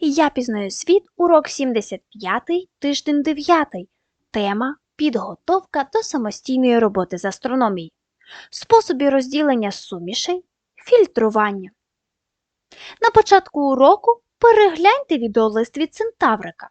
Я пізнаю світ, урок 75, тиждень 9. Тема Підготовка до самостійної роботи з астрономії. Способи розділення сумішей, фільтрування. На початку уроку перегляньте відеолист від Центаврика.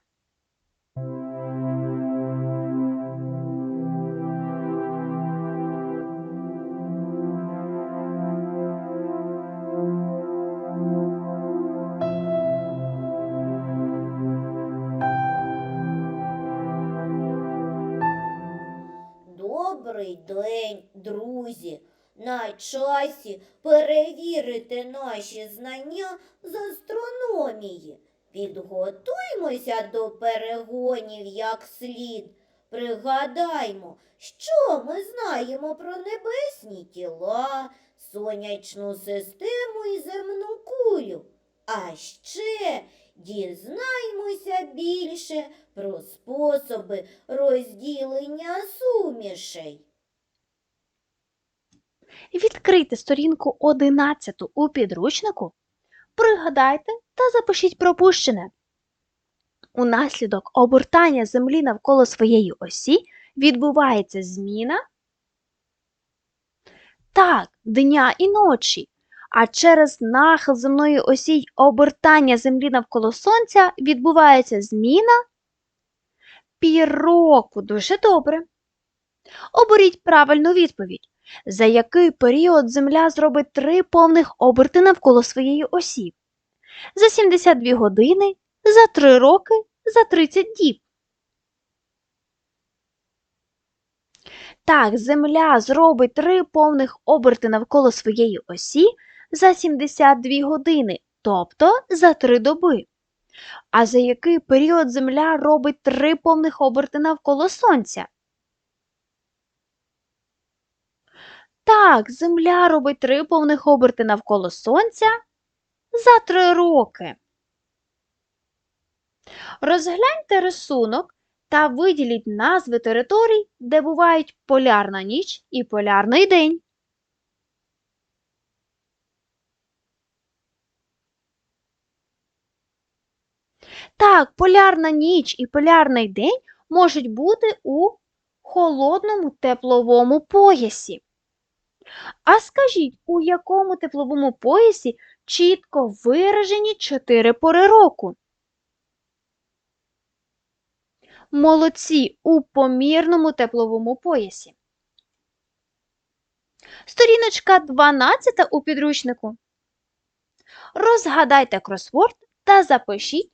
Добрий день, друзі! На часі перевірити наші знання з астрономії. Підготуймося до перегонів як слід. Пригадаймо, що ми знаємо про небесні тіла, сонячну систему і земну кулю. А ще дізнаймося більше про способи розділення сумішей. Відкрийте сторінку 11 у підручнику, пригадайте та запишіть пропущене. Унаслідок обертання Землі навколо своєї осі відбувається зміна так, дня і ночі. А через нахил земної осі й обертання Землі навколо Сонця відбувається зміна півроку. Дуже добре. Оберіть правильну відповідь. За який період Земля зробить три повних оберти навколо своєї осі? За 72 години, за 3 роки, за 30 діб. Так, Земля зробить три повних оберти навколо своєї осі за 72 години, тобто за 3 доби. А за який період Земля робить три повних оберти навколо Сонця? Так, Земля робить три повних оберти навколо Сонця за три роки. Розгляньте рисунок та виділіть назви територій, де бувають полярна ніч і полярний день. Так, полярна ніч і полярний день можуть бути у холодному тепловому поясі. А скажіть, у якому тепловому поясі чітко виражені чотири пори року? Молодці у помірному тепловому поясі. Сторіночка 12 у підручнику. Розгадайте кросворд та запишіть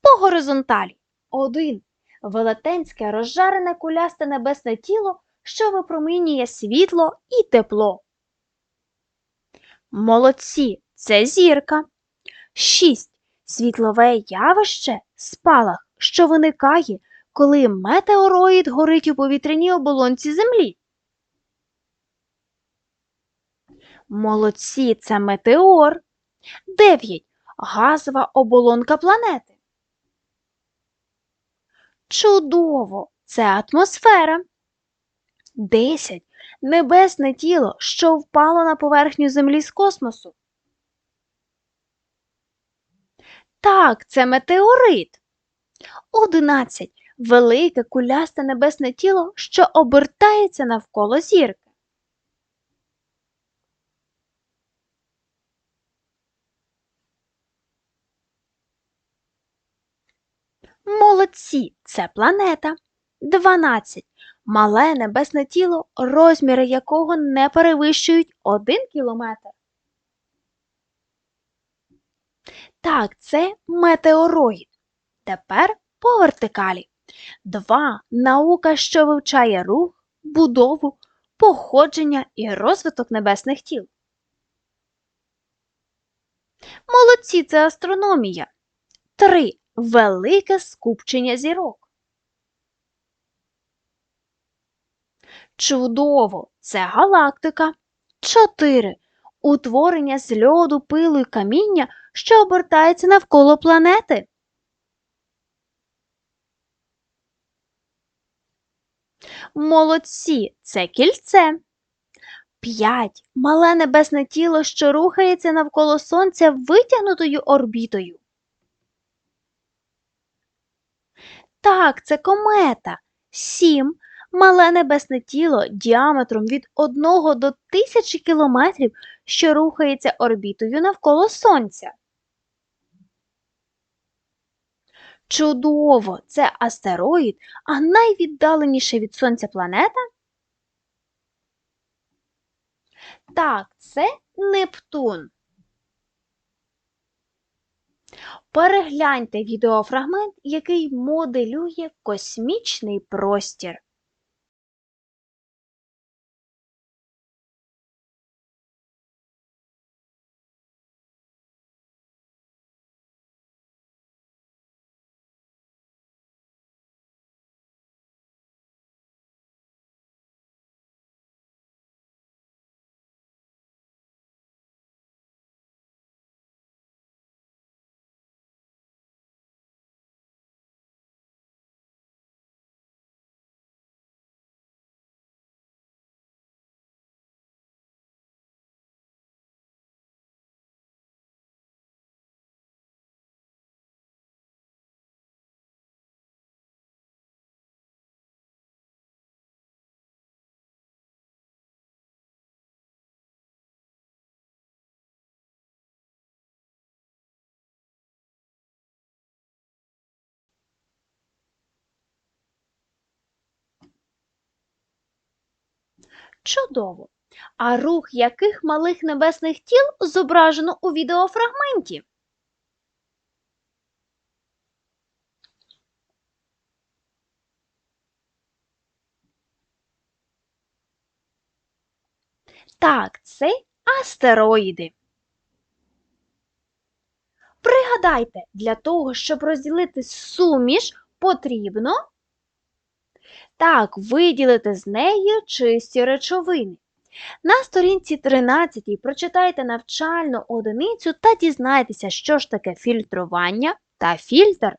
по горизонталі. 1. Велетенське розжарене кулясте небесне тіло що випромінює світло і тепло. Молодці це зірка. 6. Світлове явище спалах, що виникає, коли метеороїд горить у повітряній оболонці Землі. Молодці це метеор. 9. Газова оболонка планети. Чудово! Це атмосфера. 10. Небесне тіло, що впало на поверхню Землі з космосу. Так, це метеорит. 11. Велике кулясте небесне тіло, що обертається навколо зірки. Молодці, це планета. 12 мале небесне тіло, розміри якого не перевищують 1 кілометр. Так, це метеороїд. Тепер по вертикалі. 2. Наука, що вивчає рух, будову, походження і розвиток небесних тіл. Молодці це астрономія. 3. Велике скупчення зірок. Чудово! Це галактика. 4. Утворення з льоду, пилу і каміння, що обертається навколо планети. Молодці це кільце. 5. Мале небесне тіло, що рухається навколо Сонця витягнутою орбітою. Так, це комета. 7. Мале небесне тіло діаметром від 1 до 1000 кілометрів, що рухається орбітою навколо Сонця. Чудово! Це астероїд, а найвіддаленіша від Сонця планета? Так, це Нептун. Перегляньте відеофрагмент, який моделює космічний простір. Чудово! А рух яких малих небесних тіл зображено у відеофрагменті? Так, це астероїди. Пригадайте, для того, щоб розділити суміш, потрібно так, виділити з неї чисті речовини. На сторінці 13 прочитайте навчальну одиницю та дізнайтеся, що ж таке фільтрування та фільтр.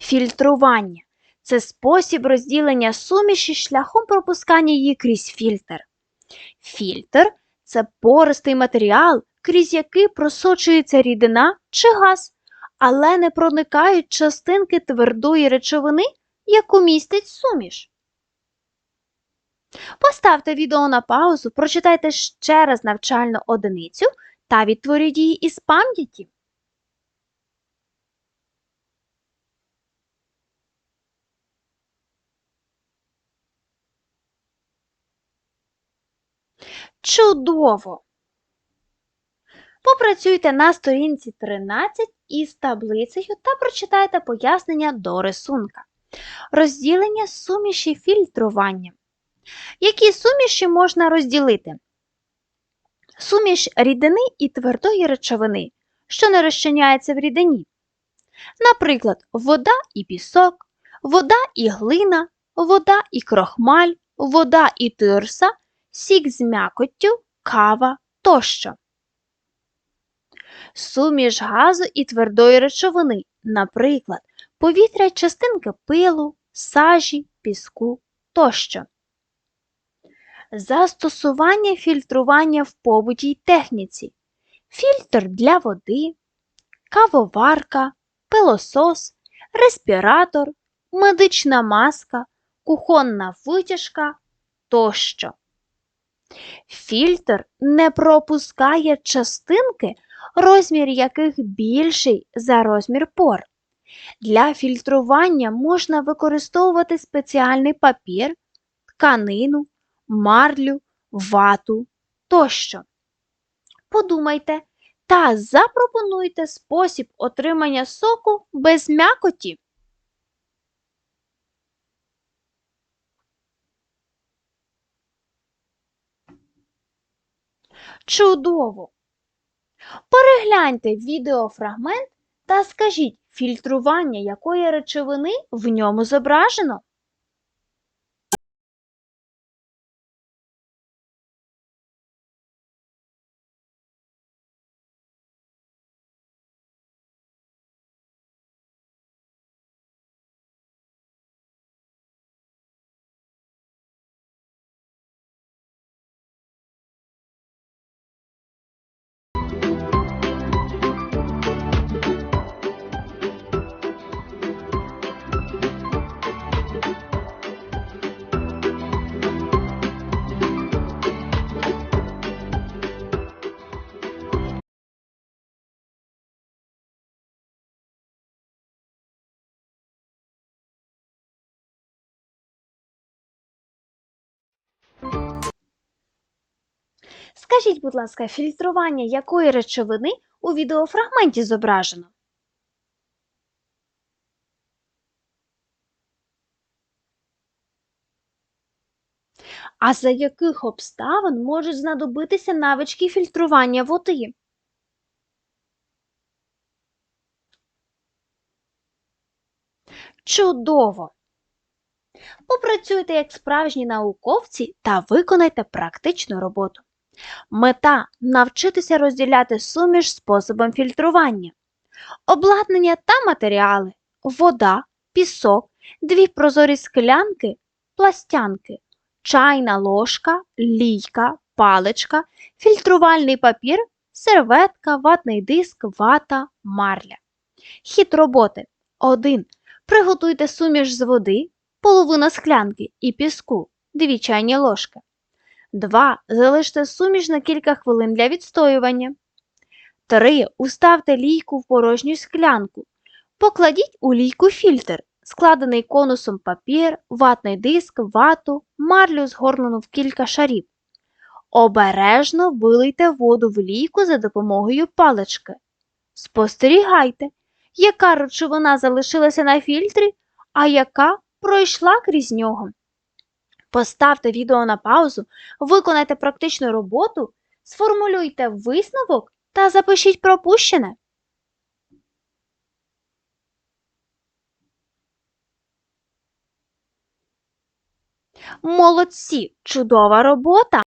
Фільтрування це спосіб розділення суміші шляхом пропускання її крізь фільтр. Фільтр це пористий матеріал, крізь який просочується рідина чи газ, але не проникають частинки твердої речовини, яку містить суміш. Поставте відео на паузу, прочитайте ще раз навчальну одиницю та відтворіть її із пам'яті. Чудово! Попрацюйте на сторінці 13 із таблицею та прочитайте пояснення до рисунка. Розділення суміші фільтрування. Які суміші можна розділити? Суміш рідини і твердої речовини, що не розчиняється в рідині. Наприклад, вода і пісок, вода і глина, вода і крохмаль, вода і тирса, сік з м'якоттю, кава тощо. Суміш газу і твердої речовини, наприклад, повітря частинки пилу, сажі, піску тощо. Застосування фільтрування в побуті й техніці. Фільтр для води, кавоварка, пилосос, респіратор, медична маска, кухонна витяжка тощо. Фільтр не пропускає частинки, розмір яких більший за розмір пор. Для фільтрування можна використовувати спеціальний папір, тканину, марлю, вату тощо. Подумайте та запропонуйте спосіб отримання соку без м'якоті. Чудово! Перегляньте відеофрагмент та скажіть, фільтрування якої речовини в ньому зображено. Скажіть, будь ласка, фільтрування якої речовини у відеофрагменті зображено? А за яких обставин можуть знадобитися навички фільтрування води? Чудово! Попрацюйте як справжні науковці та виконайте практичну роботу. Мета навчитися розділяти суміш способом фільтрування. Обладнання та матеріали, вода, пісок, дві прозорі склянки, пластянки, чайна ложка, лійка, паличка, фільтрувальний папір, серветка, ватний диск, вата, марля. Хід роботи 1. Приготуйте суміш з води, половина склянки і піску, 2 чайні ложки. 2. Залиште суміш на кілька хвилин для відстоювання. 3. Уставте лійку в порожню склянку. Покладіть у лійку фільтр, складений конусом папір, ватний диск, вату, марлю згорнену в кілька шарів. Обережно вилийте воду в лійку за допомогою палички. Спостерігайте, яка речовина залишилася на фільтрі, а яка пройшла крізь нього. Поставте відео на паузу, виконайте практичну роботу, сформулюйте висновок та запишіть пропущене. Молодці! Чудова робота!